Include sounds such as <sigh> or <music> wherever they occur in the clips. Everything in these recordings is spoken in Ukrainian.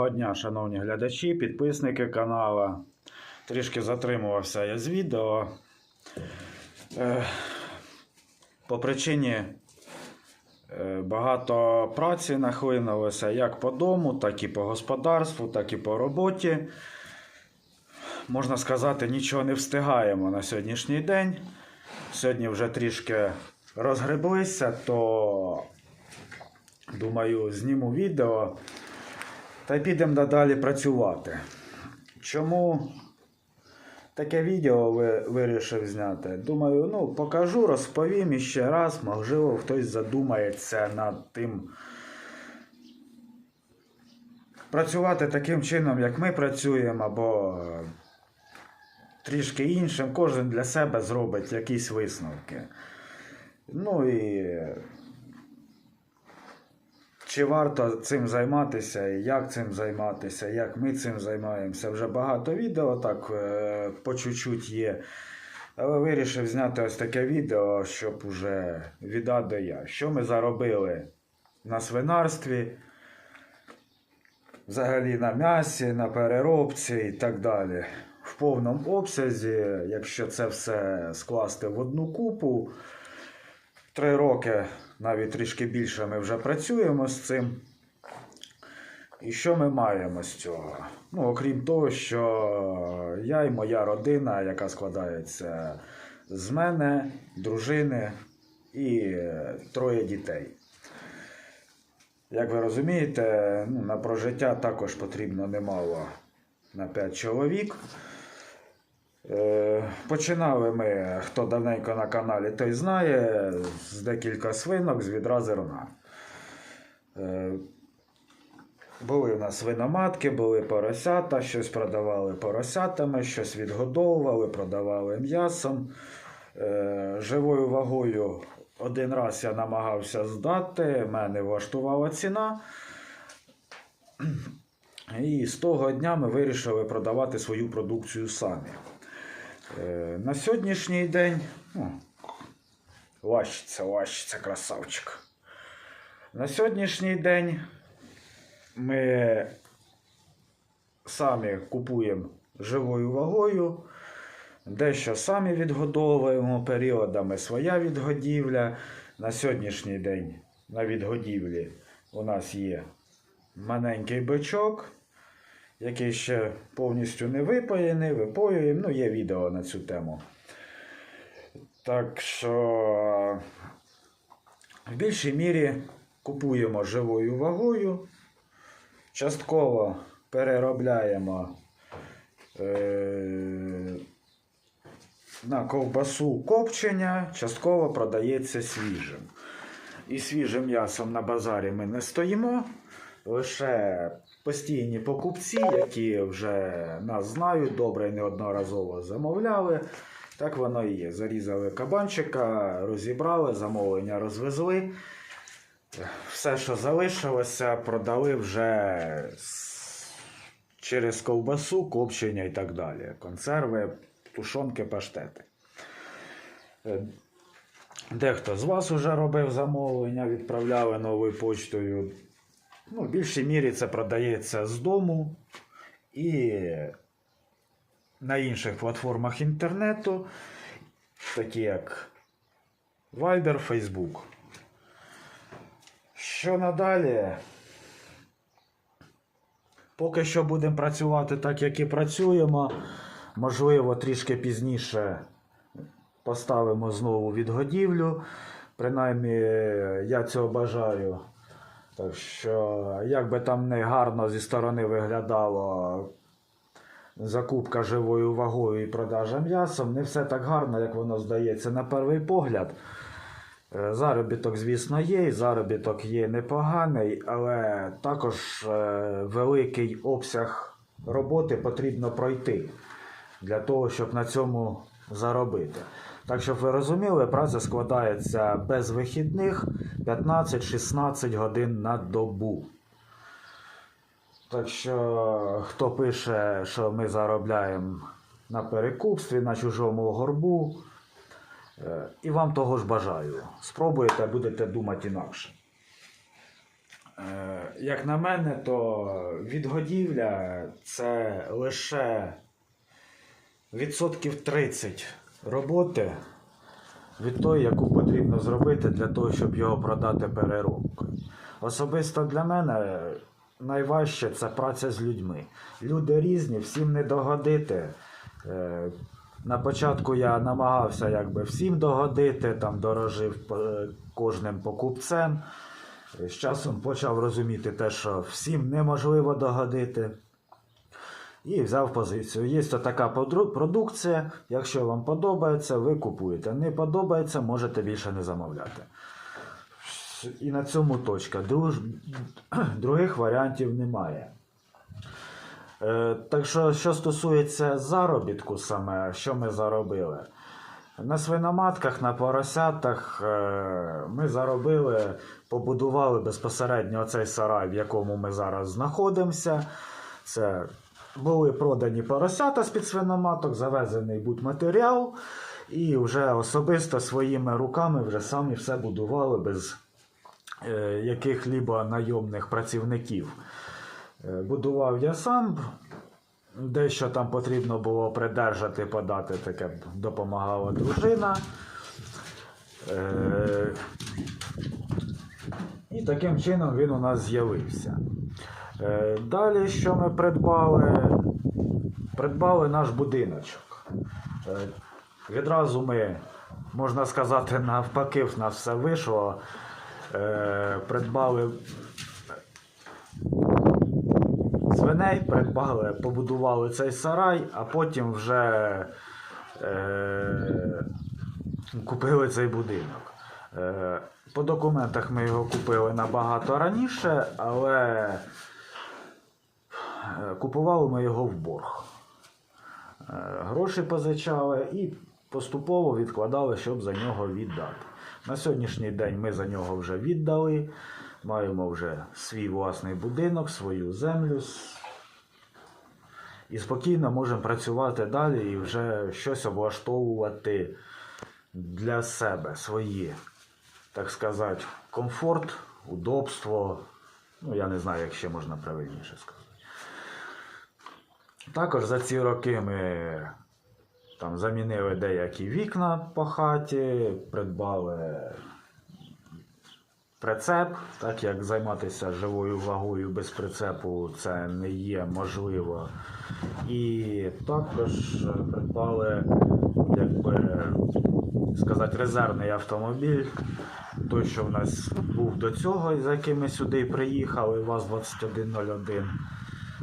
Доброго дня, шановні глядачі, підписники каналу. Трішки затримувався я з відео. Е, По причині е, багато праці нахлинулося як по дому, так і по господарству, так і по роботі. Можна сказати, нічого не встигаємо на сьогоднішній день. Сьогодні вже трішки розгреблися, то думаю, зніму відео та підемо надалі працювати. Чому таке відео ви, вирішив зняти? Думаю, ну покажу, розповім іще раз, можливо, хтось задумається над тим. Працювати таким чином, як ми працюємо, або трішки іншим, кожен для себе зробить якісь висновки. Ну і чи варто цим займатися, і як цим займатися, як ми цим займаємося. Вже багато відео так е, по чуть-чуть є. Але вирішив зняти ось таке відео, щоб уже від до Я. Що ми заробили на свинарстві, взагалі на м'ясі, на переробці і так далі. В повному обсязі, якщо це все скласти в одну купу, Три роки, навіть трішки більше, ми вже працюємо з цим. І що ми маємо з цього? Ну, окрім того, що я і моя родина, яка складається з мене, дружини і троє дітей. Як ви розумієте, ну, на прожиття також потрібно немало на 5 чоловік. Е, Починали ми, хто давненько на каналі, той знає, з декілька свинок, з відра зерна. Е, Були у нас свиноматки, були поросята, щось продавали поросятами, щось відгодовували, продавали м'ясом. Е, Живою вагою один раз я намагався здати, мене влаштувала ціна. І з того дня ми вирішили продавати свою продукцію самі. Е, На сьогоднішній день. ну, Лащиться, лащиться, красавчик. На сьогоднішній день ми самі купуємо живою вагою, дещо самі відгодовуємо, періодами своя відгодівля. На сьогоднішній день на відгодівлі у нас є маленький бичок який ще повністю не випаяний, випоюємо. Ну, є відео на цю тему. Так що в більшій мірі купуємо живою вагою, частково переробляємо е- на ковбасу копчення, частково продається свіжим. І свіжим м'ясом на базарі ми не стоїмо. Лише постійні покупці, які вже нас знають, добре і неодноразово замовляли. Так воно і є. Зарізали кабанчика, розібрали, замовлення розвезли. Все, що залишилося, продали вже через ковбасу, копчення і так далі. Консерви, тушонки, паштети. Е, Дехто з вас вже робив замовлення, відправляли новою почтою. Ну, в більшій мірі це продається з дому і на інших платформах інтернету, такі як Viber, Facebook. Що надалі? Поки що будемо працювати так, як і працюємо. Можливо, трішки пізніше поставимо знову відгодівлю. Принаймні, я цього бажаю. Так що, як би там не гарно зі сторони виглядало закупка живою вагою і продажа м'ясом, не все так гарно, як воно здається на перший погляд. Е, Заробіток, звісно, є, і заробіток є непоганий, але також е, великий обсяг роботи потрібно пройти для того, щоб на цьому заробити. Так, щоб ви розуміли, праця складається без вихідних 15-16 годин на добу. Так що, хто пише, що ми заробляємо на перекупстві, на чужому горбу, е, і вам того ж бажаю. Спробуєте, будете думати інакше. Е, Як на мене, то відгодівля це лише відсотків 30 роботи від тої, яку потрібно зробити для того, щоб його продати переробкою. Особисто для мене найважче це праця з людьми. Люди різні, всім не догодити. Е, На початку я намагався якби всім догодити, там дорожив е, кожним покупцем. З часом почав розуміти те, що всім неможливо догодити. І взяв позицію. Є така продукція. Якщо вам подобається, ви купуєте. Не подобається, можете більше не замовляти. І на цьому точка. Друж... <clears throat> Других варіантів немає. Е, так що, що стосується заробітку саме, що ми заробили. На свиноматках, на поросятах е, ми заробили, побудували безпосередньо цей сарай, в якому ми зараз знаходимося. Це були продані поросята з-під свиноматок, завезений будматеріал, і вже особисто своїми руками вже самі все будували без е, яких-либо найомних працівників. Е, Будував я сам. Дещо там потрібно було придержати, подати, таке допомагала дружина. Е, і таким чином він у нас з'явився. Е, Далі, що ми придбали? Придбали наш будиночок. Е, Відразу ми, можна сказати, навпаки, в нас все вийшло. Е, Придбали свиней, придбали, побудували цей сарай, а потім вже купили цей будинок. По документах ми його купили набагато раніше, але купували ми його в борг. Е, гроші позичали і поступово відкладали, щоб за нього віддати. На сьогоднішній день ми за нього вже віддали. Маємо вже свій власний будинок, свою землю. І спокійно можемо працювати далі і вже щось облаштовувати для себе свої, так сказати, комфорт, удобство. Ну, я не знаю, як ще можна правильніше сказати. Також за ці роки ми там замінили деякі вікна по хаті, придбали прицеп, так як займатися живою вагою без прицепу це не є можливо. І також придбали, як би сказати, резервний автомобіль. Той, що в нас був до цього, за яким ми сюди приїхали, ВАЗ-2101.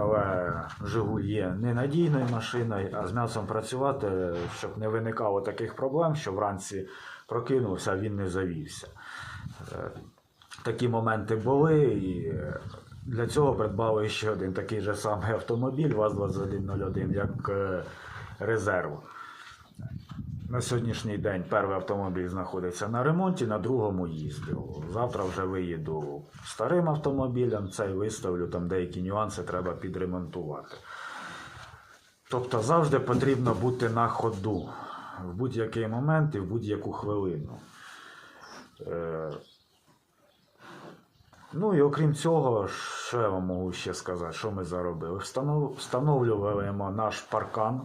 Але Жигуль є ненадійною машиною, а з м'ясом працювати, щоб не виникало таких проблем, що вранці прокинувся, а він не завівся. Е, Такі моменти були, і е, для цього придбали ще один такий же самий автомобіль ВАЗ-2101 як резерву. резерв. На сьогоднішній день перший автомобіль знаходиться на ремонті, на другому їздив. Завтра вже виїду старим автомобілем, цей виставлю, там деякі нюанси треба підремонтувати. Тобто завжди потрібно бути на ходу в будь-який момент і в будь-яку хвилину. Е, Ну і окрім цього, що я вам можу ще сказати, що ми заробили? Встановлюємо наш паркан.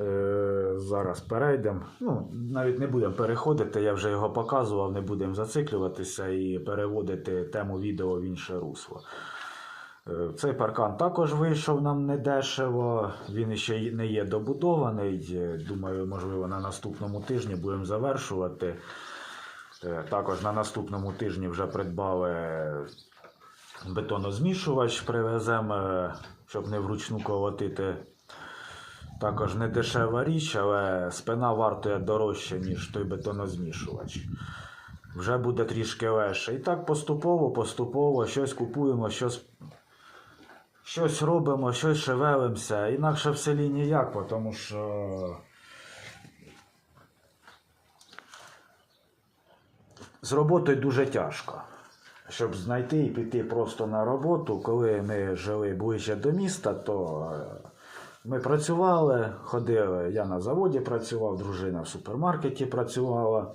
Е, зараз перейдемо. Ну, навіть не будемо переходити, я вже його показував, не будемо зациклюватися і переводити тему відео в інше русло. Е, Цей паркан також вийшов нам недешево, він ще не є добудований. Е, Думаю, можливо, на наступному тижні будемо завершувати. Також на наступному тижні вже придбали бетонозмішувач, привеземо, щоб не вручну колотити. Також не дешева річ, але спина вартує дорожче, ніж той бетонозмішувач. Вже буде трішки легше. І так поступово, поступово щось купуємо, щось, щось робимо, щось шевелимося. Інакше в селі ніяк, тому що. З роботою дуже тяжко. Щоб знайти і піти просто на роботу, коли ми жили ближче до міста, то ми працювали, ходили. Я на заводі працював, дружина в супермаркеті працювала.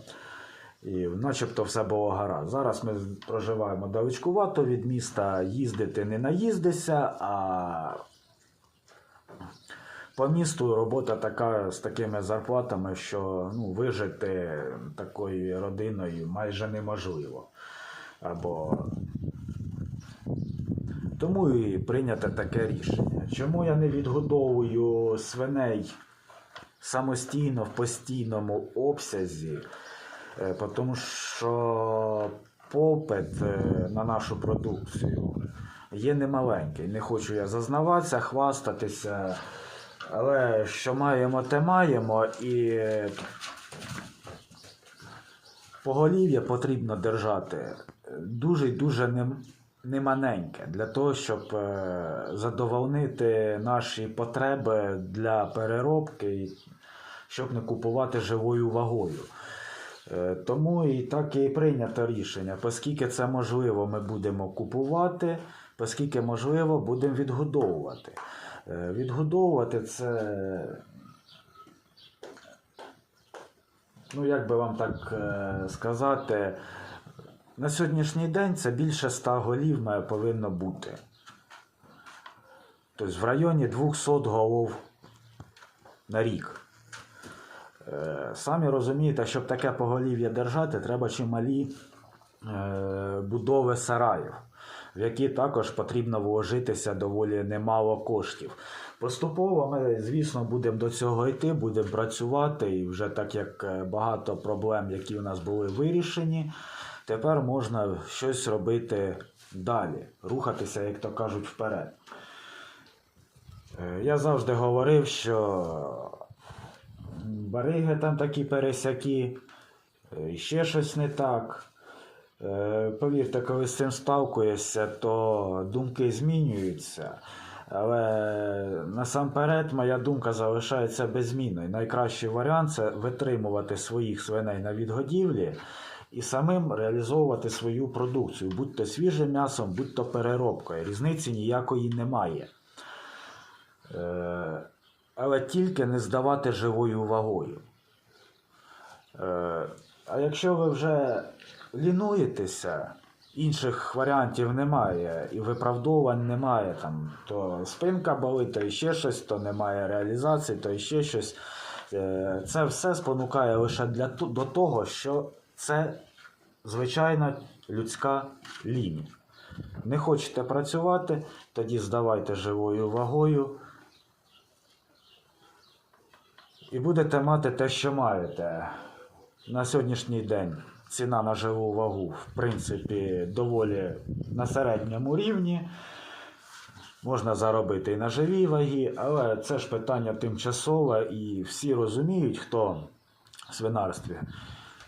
І начебто все було гаразд. Зараз ми проживаємо далечкувато від міста, їздити не наїздися, а по місту робота така з такими зарплатами, що ну, вижити такою родиною майже неможливо. Або тому і прийнято таке рішення. Чому я не відгодовую свиней самостійно в постійному обсязі? Е, Тому що попит е, на нашу продукцію є немаленький. Не хочу я зазнаватися, хвастатися. Але що маємо, те маємо, і поголів'я потрібно держати дуже й дуже нем- неманеньке для того, щоб е, задовольнити наші потреби для переробки, щоб не купувати живою вагою. Е, Тому і так і прийнято рішення. Оскільки це можливо, ми будемо купувати, оскільки можливо, будемо відгодовувати. Е, Відгодовувати це. Ну, як би вам так сказати, на сьогоднішній день це більше 100 голів повинно бути. Тобто в районі 200 голов на рік. Е, Самі розумієте, щоб таке поголів'я держати, треба чималі е, будови сараїв, в які також потрібно вложитися доволі немало коштів. Поступово ми, звісно, будемо до цього йти, будемо працювати, і вже так як е, багато проблем, які у нас були вирішені, тепер можна щось робити далі, рухатися, як то кажуть, вперед. Е, Я завжди говорив, що бариги там такі пересякі, е, ще щось не так. Е, Повірте, коли з цим сталкуєшся, то думки змінюються. Але насамперед моя думка залишається беззмінною. Найкращий варіант це витримувати своїх свиней на відгодівлі і самим реалізовувати свою продукцію, будь то свіжим м'ясом, будь то переробкою. Різниці ніякої немає. Е, але тільки не здавати живою вагою. Е, А якщо ви вже лінуєтеся, інших варіантів немає, і виправдовань немає, там, то спинка болить, то ще щось, то немає реалізації, то ще щось. Е, Це все спонукає лише для, до того, що це звичайна людська лінь. Не хочете працювати, тоді здавайте живою вагою. І будете мати те, що маєте. На сьогоднішній день ціна на живу вагу, в принципі, доволі на середньому рівні. Можна заробити і на живій вагі, але це ж питання тимчасове, і всі розуміють, хто в свинарстві,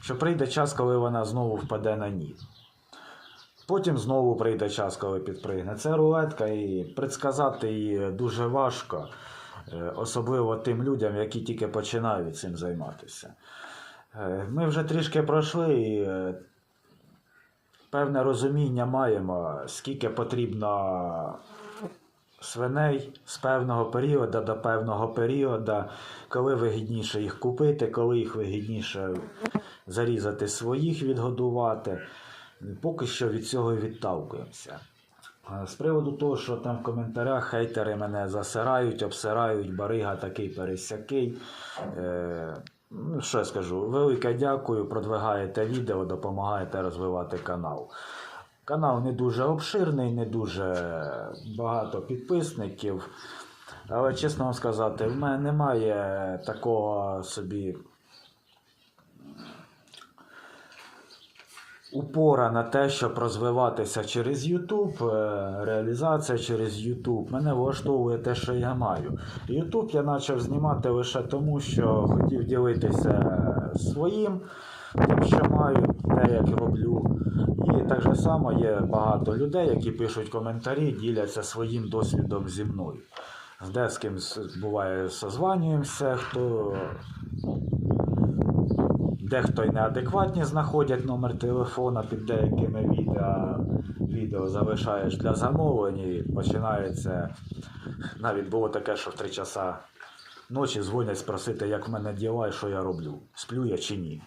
що прийде час, коли вона знову впаде на ні. Потім знову прийде час, коли підпригне. Це рулетка, і предсказати її дуже важко, е, особливо тим людям, які тільки починають цим займатися. Е, Ми вже трішки пройшли і е, певне розуміння маємо, скільки потрібно свиней з певного періоду до певного періоду, коли вигідніше їх купити, коли їх вигідніше зарізати своїх, відгодувати. Поки що від цього відталкуємося. З приводу того, що там в коментарях хейтери мене засирають, обсирають, барига такий пересякий. Е, ну, що я скажу? Велике дякую, продвигаєте відео, допомагаєте розвивати канал. Канал не дуже обширний, не дуже багато підписників. Але чесно вам сказати, в мене немає такого собі упора на те, щоб розвиватися через YouTube, е, реалізація через YouTube. Мене влаштовує те, що я маю. YouTube я почав знімати лише тому, що хотів ділитися своїм, тим, що маю, те, як роблю. І так же само є багато людей, які пишуть коментарі, діляться своїм досвідом зі мною. З ким буває созванюємося, хто Дехто й неадекватні знаходять номер телефона під деякими відео. Відео залишаєш для замовлень і починається. Навіть було таке, що в 3 часа ночі дзвонять спросити, як в мене діла і що я роблю. Сплю я чи ні.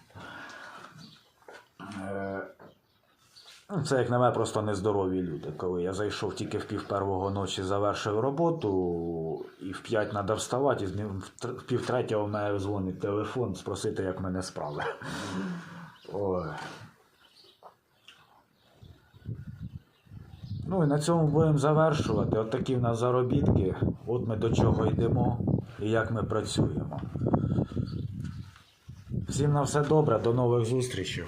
Ну, Це, як на мене, просто нездорові люди. Коли я зайшов тільки в пів первого ночі, завершив роботу, і в п'ять треба вставати, і в пів третього в мене дзвонить телефон, спросити, як мене справи. Ой. Ну і на цьому будемо завершувати. От такі в нас заробітки. От ми до чого йдемо і як ми працюємо. Всім на все добре, до нових зустрічей.